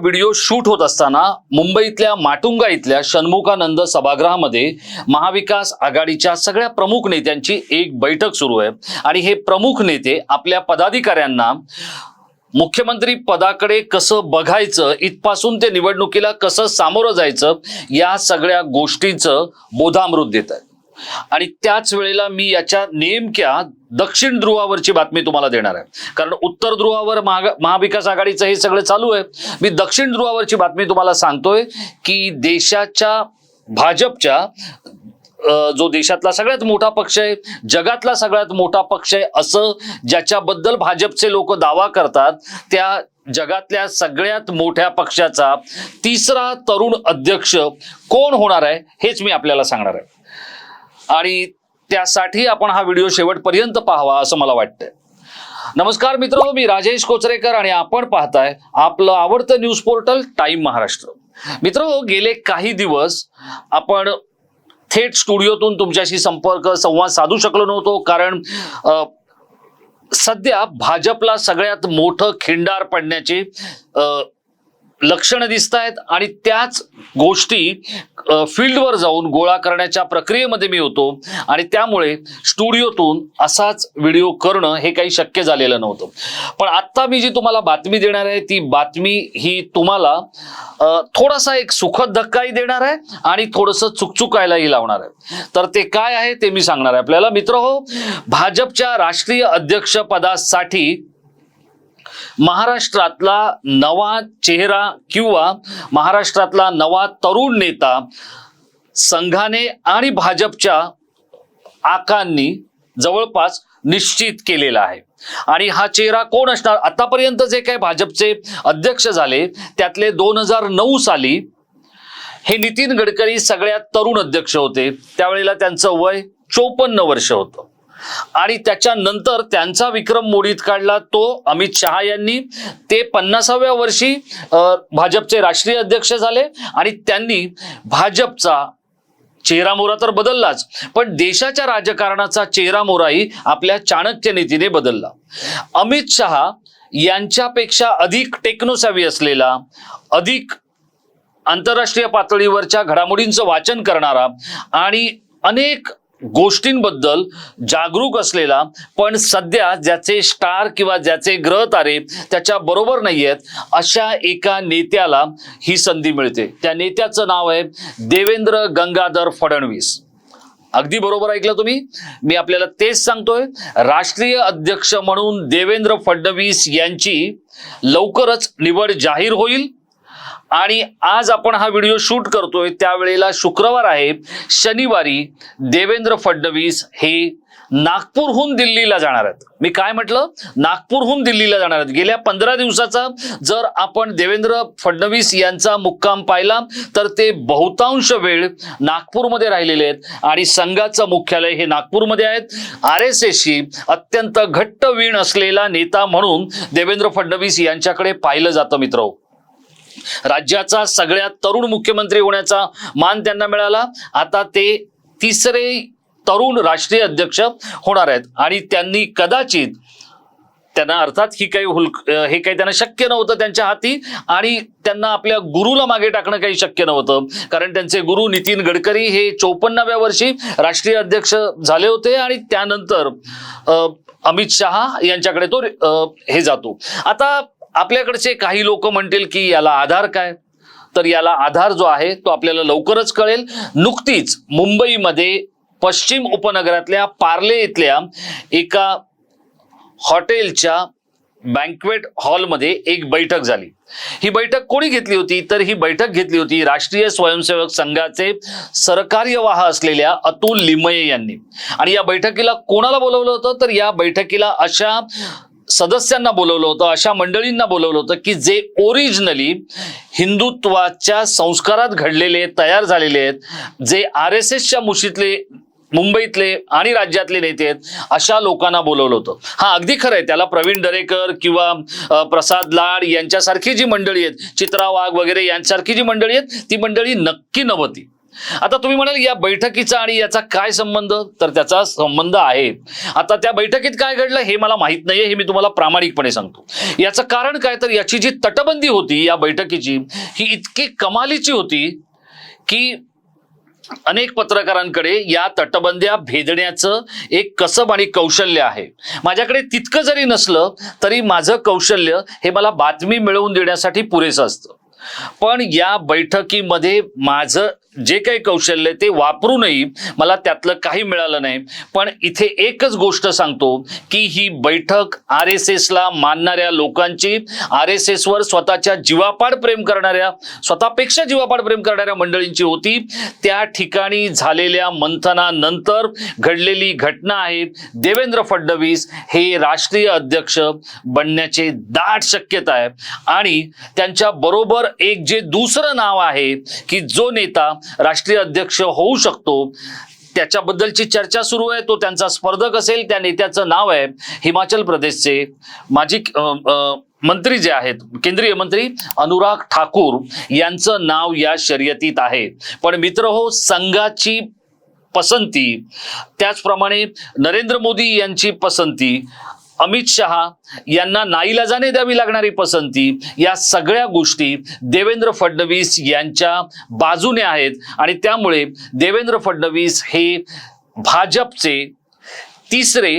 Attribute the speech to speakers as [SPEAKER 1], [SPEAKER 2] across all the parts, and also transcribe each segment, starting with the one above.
[SPEAKER 1] Video shoot होत असताना मुंबईतल्या माटुंगा इथल्या षण्मुखानंद सभागृहामध्ये महाविकास आघाडीच्या सगळ्या प्रमुख नेत्यांची एक बैठक सुरू आहे. आणि हे प्रमुख नेते आपल्या पदाधिकाऱ्यांना मुख्यमंत्री पदाकडे कसं बघायचं इथपासून ते निवडणुकीला कसं सामोरं जायचं या सगळ्या गोष्टींचं बोधामृत देत आहेत. आणि त्याच वेळेला मी याच्या नेमक्या दक्षिण ध्रुवावरची बातमी तुम्हाला देणार आहे. कारण उत्तर ध्रुवावर महाविकास आघाडीचं हे सगळं चालू आहे. मी दक्षिण ध्रुवावरची बातमी तुम्हाला सांगतोय की देशाच्या भाजपच्या जो देशातला सगळ्यात मोठा पक्ष आहे जगातला सगळ्यात मोठा पक्ष आहे असं ज्याच्याबद्दल भाजपचे लोक दावा करतात त्या जगातल्या सगळ्यात मोठ्या पक्षाचा तिसरा तरुण अध्यक्ष कोण होणार आहे हेच मी आपल्याला सांगणार आहे. आणि त्यासाठी आपण हा व्हिडिओ शेवटपर्यंत पाहावा असं मला वाटतंय. नमस्कार मित्र मी राजेश कोचरेकर आणि आपण पाहताय आपलं आवडतं न्यूज पोर्टल टाइम महाराष्ट्र. मित्र गेले काही दिवस आपण थेट स्टुडिओतून तुमच्याशी संपर्क संवाद साधू शकलो नव्हतो कारण सध्या भाजपला सगळ्यात मोठं खिंडार पडण्याची लक्षणं दिसत आहेत आणि त्याच गोष्टी फील्डवर जाऊन गोळा करण्याच्या प्रक्रियेमध्ये मी होतो आणि त्यामुळे स्टुडिओतून असाच व्हिडिओ करणं हे काही शक्य झालेलं नव्हतं. पण आत्ता मी जी तुम्हाला बातमी देणार आहे ती बातमी ही तुम्हाला थोडासा एक सुखद धक्काही देणार आहे आणि थोडंसं चुकचुकायलाही लावणार आहे. तर ते काय आहे ते मी सांगणार आहे आपल्याला. मित्र हो भाजपच्या राष्ट्रीय अध्यक्षपदासाठी महाराष्ट्रातला नवा चेहरा किंवा महाराष्ट्रातला नवा तरुण नेता संघाने आणि भाजपच्या आकांनी जवळपास निश्चित केलेला आहे. आणि हा चेहरा कोण असणार? आतापर्यंत जे काही भाजपचे अध्यक्ष झाले त्यातले दोन हजार नऊ साली हे नितीन गडकरी सगळ्यात तरुण अध्यक्ष होते. त्यावेळेला त्यांचं वय चोपन्न वर्ष होतं. आणि त्याच्यानंतर त्यांचा विक्रम मोडीत काढला तो अमित शहा यांनी. ते पन्नासाव्या वर्षी भाजपचे राष्ट्रीय अध्यक्ष झाले आणि त्यांनी भाजपचा चेहरा मोरा तर बदललाच पण देशाच्या राजकारणाचा चेहरा मोराही आपल्या चाणक्य नीतीने बदलला. अमित शहा यांच्यापेक्षा अधिक टेक्नोसॅवी असलेला अधिक आंतरराष्ट्रीय पातळीवरच्या घडामोडींचं वाचन करणारा आणि अनेक गोष्टींबद्दल जागरूक असलेला पण सध्या ज्याचे स्टार किंवा ज्याचे ग्रह तारे त्याच्या बरोबर नाही आहेत अशा एका नेत्याला ही संधी मिळते. त्या नेत्याचं नाव आहे देवेंद्र गंगाधर फडणवीस. अगदी बरोबर ऐकलं तुम्ही? मी आपल्याला तेच सांगतोय. राष्ट्रीय अध्यक्ष म्हणून देवेंद्र फडणवीस यांची लवकरच निवड जाहीर होईल. आणि आज आपण हा व्हिडिओ शूट करतोय त्यावेळेला शुक्रवार आहे शनिवारी देवेंद्र फडणवीस हे नागपूरहून दिल्लीला जाणार आहेत. मी काय म्हटलं? नागपूरहून दिल्लीला जाणार आहेत. गेल्या पंधरा दिवसाचा जर आपण देवेंद्र फडणवीस यांचा मुक्काम पाहिला तर ते बहुतांश वेळ नागपूरमध्ये राहिलेले आहेत आणि संघाचं मुख्यालय हे नागपूरमध्ये आहेत. आर एस एसशी अत्यंत घट्ट वीण असलेला नेता म्हणून देवेंद्र फडणवीस यांच्याकडे पाहिलं जातं मित्र राज्याचा सगळ्यात तरुण मुख्यमंत्री होण्याचा मान त्यांना मिळाला. आता ते तिसरे तरुण राष्ट्रीय अध्यक्ष होणार आहेत. आणि त्यांनी कदाचित त्यांना अर्थात ही काही हुलक हे काही त्यांना शक्य नव्हतं त्यांच्या हाती आणि त्यांना आपल्या गुरुला मागे टाकणं काही शक्य नव्हतं. कारण त्यांचे गुरु नितीन गडकरी हे चौपन्नाव्या वर्षी राष्ट्रीय अध्यक्ष झाले होते आणि त्यानंतर अं, अमित शहा यांच्याकडे तो अं, हे जातो. आता आपल्याकडचे काही लोक म्हणतील की याला आधार काय? तर याला आधार जो आहे तो आपल्याला लवकरच कळेल. नुकतीच मुंबईमध्ये पश्चिम उपनगरातल्या पार्ले इथल्या एका हॉटेलच्या बँकवेट हॉलमध्ये एक बैठक झाली. ही बैठक कोणी घेतली होती? तर ही बैठक घेतली होती राष्ट्रीय स्वयंसेवक संघाचे सरकार्यवाह असलेल्या अतुल लिमये यांनी. आणि या बैठकीला कोणाला बोलवलं होतं? तर या बैठकीला अशा सदस्यांना बोलवलं होतं अशा मंडळींना बोलवलं होतं की जे ओरिजिनली हिंदुत्वाच्या संस्कारात घडलेले तयार झालेले आहेत जे आर एस एसच्या मुशीतले मुंबईतले आणि राज्यातले नेते आहेत अशा लोकांना बोलवलं होतं. हा अगदी खरं आहे. त्याला प्रवीण दरेकर किंवा प्रसाद लाड यांच्यासारखी जी मंडळी आहेत चित्रा वाघ वगैरे यांच्यासारखी जी मंडळी आहेत ती मंडळी नक्की नव्हती. आता तुम्ही म्हणाल या बैठकीचा आणि याचा काय संबंध? तर त्याचा संबंध आहे. आता त्या बैठकीत काय घडलं हे मला माहीत नाहीये हे मी तुम्हाला प्रामाणिकपणे सांगतो. याचं कारण काय? तर याची जी तटबंदी होती या बैठकीची ही इतकी कमालीची होती की अनेक पत्रकारांकडे या तटबंद्या भेदण्याचं एक कसब आणि कौशल्य आहे. माझ्याकडे तितकं जरी नसलं तरी माझं कौशल्य हे मला बातमी मिळवून देण्यासाठी पुरेसं असतं. पण या बैठकीमध्ये माझं जे काही कौशल्य ते वापरूनही मला त्यातलं काही मिळालं नाही. पण इथे एकच गोष्ट सांगतो की ही बैठक आर एस एसला मानणाऱ्या लोकांची आर एस एसवर स्वतःच्या जीवापाड प्रेम करणाऱ्या स्वतःपेक्षा जीवापाड प्रेम करणाऱ्या मंडळींची होती. त्या ठिकाणी झालेल्या मंथनानंतर घडलेली घटना आहे. देवेंद्र फडणवीस हे राष्ट्रीय अध्यक्ष बनण्याचे दाट शक्यता आहे. आणि त्यांच्या बरोबर एक जे दुसरं नाव आहे की जो नेता राष्ट्रीय अध्यक्ष होऊ शकतो. त्याच्याबद्दलची चर्चा सुरू आहे. तो त्यांचा स्पर्धक असेल त्या नेत्याचं नाव आहे हिमाचल प्रदेशचे माजी मंत्री जे आहेत केंद्रीय मंत्री अनुराग ठाकूर यांचं नाव या शर्यतीत आहे. पण मित्र हो संघाची पसंती त्याचप्रमाणे नरेंद्र मोदी यांची पसंती अमित शहा यांना नाईलाजाने द्यावी लागणारी पसंती या सगळ्या गोष्टी देवेंद्र फडणवीस यांच्या बाजूने आहेत. आणि त्यामुळे देवेंद्र फडणवीस हे भाजपचे तिसरे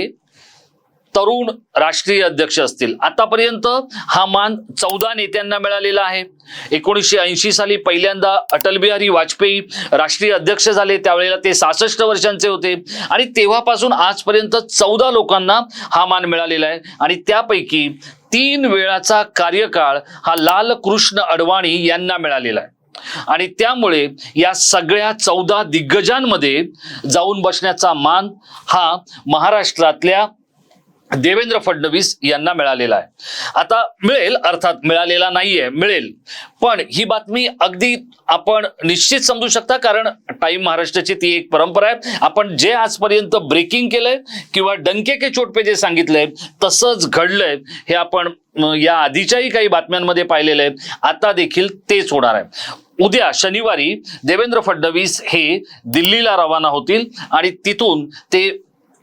[SPEAKER 1] तरुण राष्ट्रीय अध्यक्ष असतील. आतापर्यंत हा मान चौदा नेत्यांना मिळालेला आहे. एकोणीसशे ऐंशी साली पहिल्यांदा अटल बिहारी वाजपेयी राष्ट्रीय अध्यक्ष झाले. त्यावेळेला ते सहासष्ट वर्षांचे होते. आणि तेव्हापासून आजपर्यंत चौदा लोकांना हा मान मिळालेला आहे. आणि त्यापैकी तीन वेळाचा कार्यकाळ हा लाल कृष्ण अडवाणी यांना मिळालेला आहे. आणि त्यामुळे या सगळ्या चौदा दिग्गजांमध्ये जाऊन बसण्याचा मान हा महाराष्ट्रातल्या देवेंद्र फडणवीस यांना मिळालेला आहे. आता मिळेल अर्थात मिळालेला नाहीये मिळेल. पण ही बातमी अगदी आपण निश्चित समजू शकता कारण टाइम महाराष्ट्राची ती एक परंपरा आहे. आपण जे आजपर्यंत ब्रेकिंग केलंय किंवा डंके के चोट पे जे सांगितलंय तसंच घडलंय हे आपण या आधीच्याही काही बातम्यांमध्ये पाहिलेलं आहे. आता देखील तेच होणार आहे. उद्या शनिवारी देवेंद्र फडणवीस हे दिल्लीला रवाना होतील आणि तिथून ते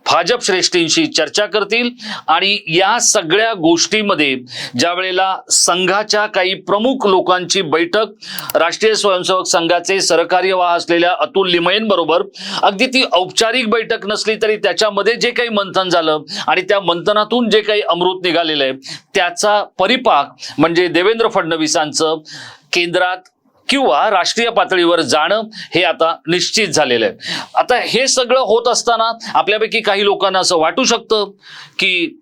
[SPEAKER 1] भाजप श्रेष्ठींशी चर्चा करतील आणि या सगळ्या गोष्टीमध्ये ज्या वेळेला संघाच्या काही प्रमुख लोकांची बैठक राष्ट्रीय स्वयंसेवक संघाचे सरकार्यवाह असलेल्या अतुल लिमयेंबरोबर अगदी ती औपचारिक बैठक नसली तरी त्याच्यामध्ये जे काही मंथन झालं आणि त्या मंथनातून जे काही अमृत निघालेलं आहे त्याचा परिपाक म्हणजे देवेंद्र फडणवीसांचं केंद्रात किंवा राष्ट्रीय पातळीवर जाणं हे आता निश्चित झालेलं आहे. आता हे सगळं होत असताना आपल्यापैकी काही लोकांना असं वाटू शकतं की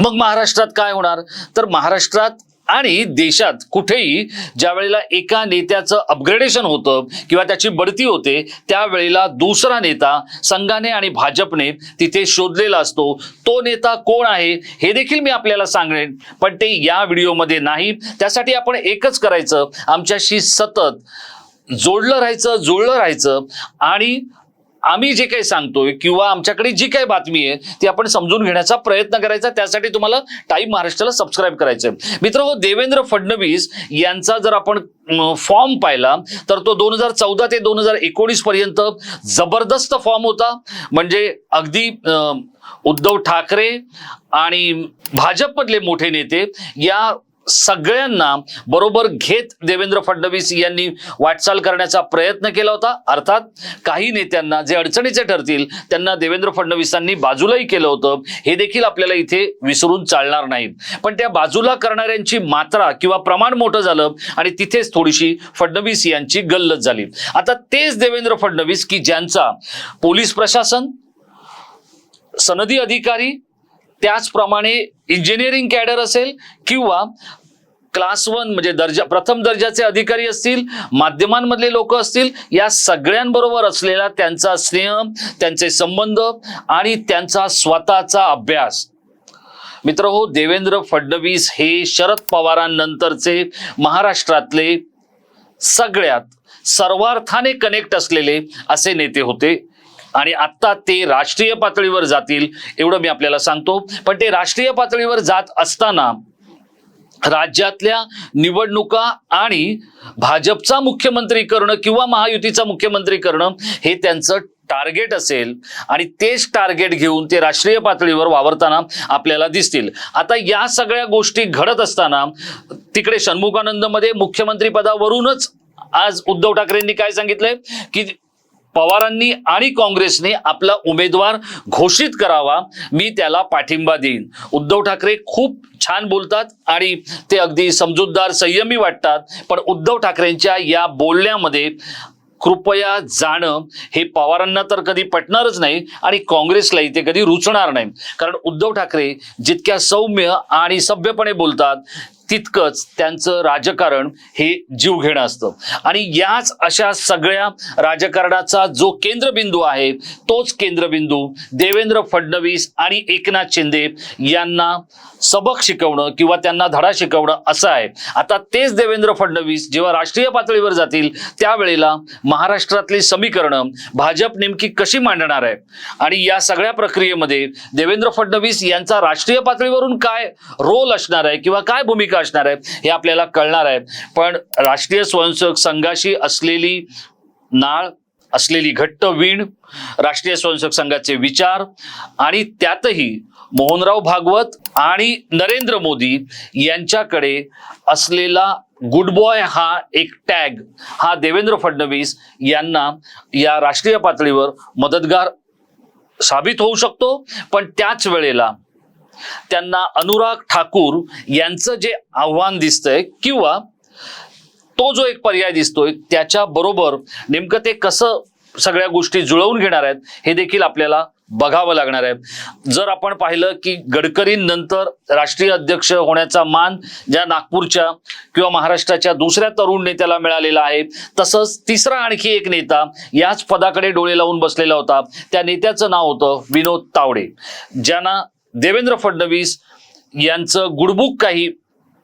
[SPEAKER 1] मग महाराष्ट्रात काय होणार? तर महाराष्ट्रात आणि देशात कुठेही ज्या वेळेला एका नेत्याचं अपग्रेडेशन होतं किंवा त्याची बढती होते त्यावेळेला दुसरा नेता संघाने आणि भाजपने तिथे शोधलेला असतो. तो नेता कोण आहे हे देखील मी आपल्याला सांगेन. पण ते या व्हिडिओमध्ये नाही. त्यासाठी आपण एकच करायचं. आमच्याशी सतत जोडलं राहायचं जुळलं राहायचं आणि आम्ही जे काही सांगतोय किंवा आमच्याकडे जी काही बातमी आहे ती आपण समजून घेण्याचा प्रयत्न करायचा. त्यासाठी तुम्हाला टाईम महाराष्ट्राला सबस्क्राईब करायचं आहे मित्र हो देवेंद्र फडणवीस यांचा जर आपण फॉर्म पाहिला तर तो दोन हजार चौदा ते दोन हजार एकोणीस पर्यंत जबरदस्त फॉर्म होता. म्हणजे अगदी उद्धव ठाकरे आणि भाजपमधले मोठे नेते या सगळ्यांना बरोबर घेत देवेंद्र फडणवीस यांनी वाटचाल करण्याचा प्रयत्न केला होता. अर्थात काही नेत्यांना जे अडचणीचे ठरतील त्यांना देवेंद्र फडणवीसांनी बाजूलाही केलं होतं. हे देखील आपल्याला इथे विसरून चालणार नाही पण त्या बाजूला करणाऱ्यांची मात्रा किंवा प्रमाण मोठं झालं आणि तिथेच थोडीशी फडणवीस यांची गल्लत झाली. आता तेच देवेंद्र फडणवीस की ज्यांचा पोलीस प्रशासन सनदी अधिकारी त्याचप्रमाणे इंजिनिअरिंग कॅडर असेल किंवा क्लास वन म्हणजे दर्जा प्रथम दर्जाचे अधिकारी असतील माध्यमांमधले लोक असतील या सगळ्यांबरोबर असलेला त्यांचा स्नेह त्यांचे संबंध आणि त्यांचा स्वतःचा अभ्यास. मित्र हो देवेंद्र फडणवीस हे शरद पवारांनंतरचे महाराष्ट्रातले सगळ्यात सर्वार्थाने कनेक्ट असलेले असे नेते होते. आणि आत्ता ते राष्ट्रीय पातळीवर जातील एवढं मी आपल्याला सांगतो. पण ते राष्ट्रीय पातळीवर जात असताना राज्यातल्या निवडणुका आणि भाजपचा मुख्यमंत्री करणं किंवा महायुतीचा मुख्यमंत्री करणं हे त्यांचं टार्गेट असेल आणि तेच टार्गेट घेऊन ते राष्ट्रीय पातळीवर वावरताना आपल्याला दिसतील. आता या सगळ्या गोष्टी घडत असताना तिकडे षण्मुखानंदमध्ये मुख्यमंत्री पदावरूनच आज उद्धव ठाकरेंनी काय सांगितलंय? की पवारांनी आणि काँग्रेसने आपला उमेदवार घोषित करावा मी त्याला पाठिंबा देईन. उद्धव ठाकरे खूप छान बोलतात आणि ते अगदी समजूतदार संयमी वाटतात पण उद्धव ठाकरेंच्या या बोलण्यामध्ये कृपया जाणं हे पवारांना तर कधी पटणारच नाही आणि काँग्रेसलाही ते कधी रुचणार नाही. कारण उद्धव ठाकरे जितक्या सौम्य आणि सभ्यपणे बोलतात तितकंच त्यांचं राजकारण हे जीव घेणं असतं. आणि याच अशा सगळ्या राजकारणाचा जो केंद्रबिंदू आहे तोच केंद्रबिंदू देवेंद्र फडणवीस आणि एकनाथ शिंदे यांना सबक शिकवणं किंवा त्यांना धडा शिकवणं असं आहे. आता तेच देवेंद्र फडणवीस जेव्हा राष्ट्रीय पातळीवर जातील त्यावेळेला महाराष्ट्रातली समीकरणं भाजप नेमकी कशी मांडणार आहे? आणि या सगळ्या प्रक्रियेमध्ये देवेंद्र फडणवीस यांचा राष्ट्रीय पातळीवरून काय रोल असणार आहे किंवा काय भूमिका असणार आहे हे आपल्याला कळणार आहे. पण राष्ट्रीय स्वयंसेवक संघाशी असलेली नाळ असलेली घट्ट वीण राष्ट्रीय स्वयंसेवक संघाचे विचार आणि त्यातही मोहनराव भागवत आणि नरेंद्र मोदी यांच्याकडे असलेला गुड बॉय हा एक टॅग हा देवेंद्र फडणवीस यांना या राष्ट्रीय पातळीवर मदतगार साबित होऊ शकतो. पण त्याच वेळेला त्यांना अनुराग ठाकूर यांचं जे आव्हान दिसतंय किंवा तो जो एक पर्याय दिसतोय त्याच्या बरोबर नेमकं ते कसं सगळ्या गोष्टी जुळवून घेणार आहेत हे देखील आपल्याला बघावं लागणार आहे. जर आपण पाहिलं की गडकरींनंतर राष्ट्रीय अध्यक्ष होण्याचा मान ज्या नागपूरच्या किंवा महाराष्ट्राच्या दुसऱ्या तरुण नेत्याला मिळालेला आहे तसंच तिसरा आणखी एक नेता याच पदाकडे डोळे लावून बसलेला होता. त्या नेत्याचं नाव होतं विनोद तावडे ज्यांना देवेंद्र फडणवीस यांचं गुडबुक काही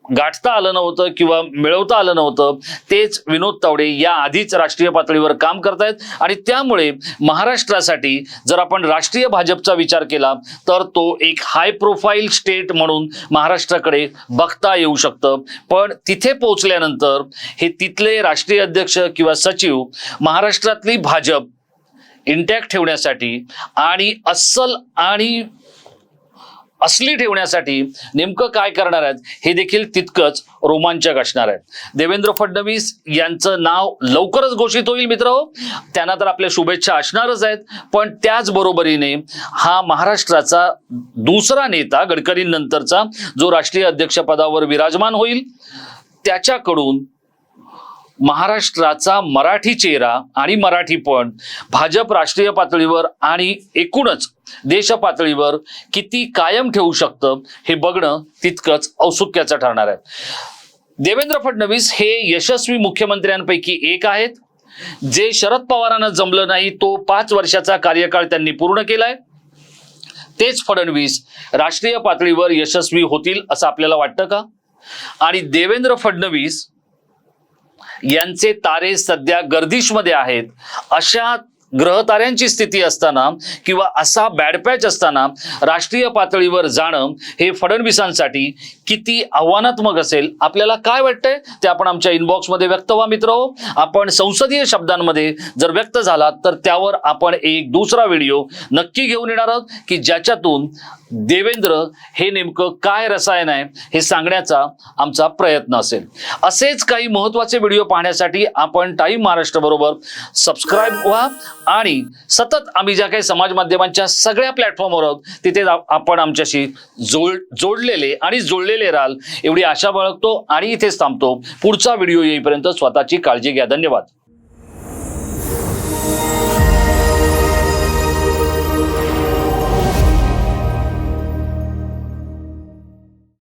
[SPEAKER 1] गाठता आलं नव्हतं किंवा मिळवता आलं नव्हतं तेच विनोद तावडे या आधीच राष्ट्रीय पातळीवर काम करतायत. आणि त्यामुळे महाराष्ट्रासाठी जर आपण राष्ट्रीय भाजपचा विचार केला तर तो एक हाय प्रोफाईल स्टेट म्हणून महाराष्ट्राकडे बघता येऊ शकतं. पण तिथे पोहोचल्यानंतर हे तिथले राष्ट्रीय अध्यक्ष किंवा सचिव महाराष्ट्रातली भाजप इंटॅक्ट ठेवण्यासाठी आणि अस्सल आणि असली ठेवण्यासाठी नेमकं काय करणार आहेत हे देखील तितकंच रोमांचक असणार आहे देवेंद्र फडणवीस यांचं नाव लवकरच घोषित होईल मित्र. त्यांना तर आपल्या शुभेच्छा असणारच आहेत. पण त्याचबरोबरीने हा महाराष्ट्राचा दुसरा नेता गडकरींनंतरचा जो राष्ट्रीय अध्यक्षपदावर विराजमान होईल त्याच्याकडून महाराष्ट्राचा मराठी चेहरा आणि मराठीपण भाजप राष्ट्रीय पातळीवर आणि एकूणच देश पातळीवर किती कायम ठेवू शकतं हे बघणं तितकंच औत्सुक्याचं ठरणार आहे. देवेंद्र फडणवीस हे यशस्वी मुख्यमंत्र्यांपैकी एक आहेत. जे शरद पवारांना जमलं नाही तो पाच वर्षाचा कार्यकाळ त्यांनी पूर्ण केलाय. तेच फडणवीस राष्ट्रीय पातळीवर यशस्वी होतील असं आपल्याला वाटतं का? आणि देवेंद्र फडणवीस यांचे तारे सध्या गर्दीशमध्ये आहेत. अशा ग्रहताऱ्यांची स्थिती असताना किंवा असा बॅडपॅच असताना राष्ट्रीय पातळीवर जाणं हे फडणवीसांसाठी किती आव्हानात्मक असेल आपल्याला काय वाटतंय? ते आपण आमच्या इनबॉक्समध्ये व्यक्त व्हा मित्र. हो आपण संसदीय शब्दांमध्ये जर व्यक्त झालात तर त्यावर आपण एक दुसरा व्हिडिओ नक्की घेऊन येणार आहोत की ज्याच्यातून देवेंद्र हे नेमकं काय रसायन आहे हे सांगण्याचा आमचा प्रयत्न असेल. असेच काही महत्त्वाचे व्हिडिओ पाहण्यासाठी आपण टाईम महाराष्ट्र बरोबर सबस्क्राईब व्हा. आणि सतत आम्ही ज्या काही समाज माध्यमांच्या सगळ्या प्लॅटफॉर्मवर आहोत तिथे आपण आमच्याशी जोड जोडलेले आणि जोडलेले राहाल एवढी आशा बाळगतो आणि इथेच थांबतो. पुढचा व्हिडिओ येईपर्यंत स्वतःची काळजी घ्या. धन्यवाद.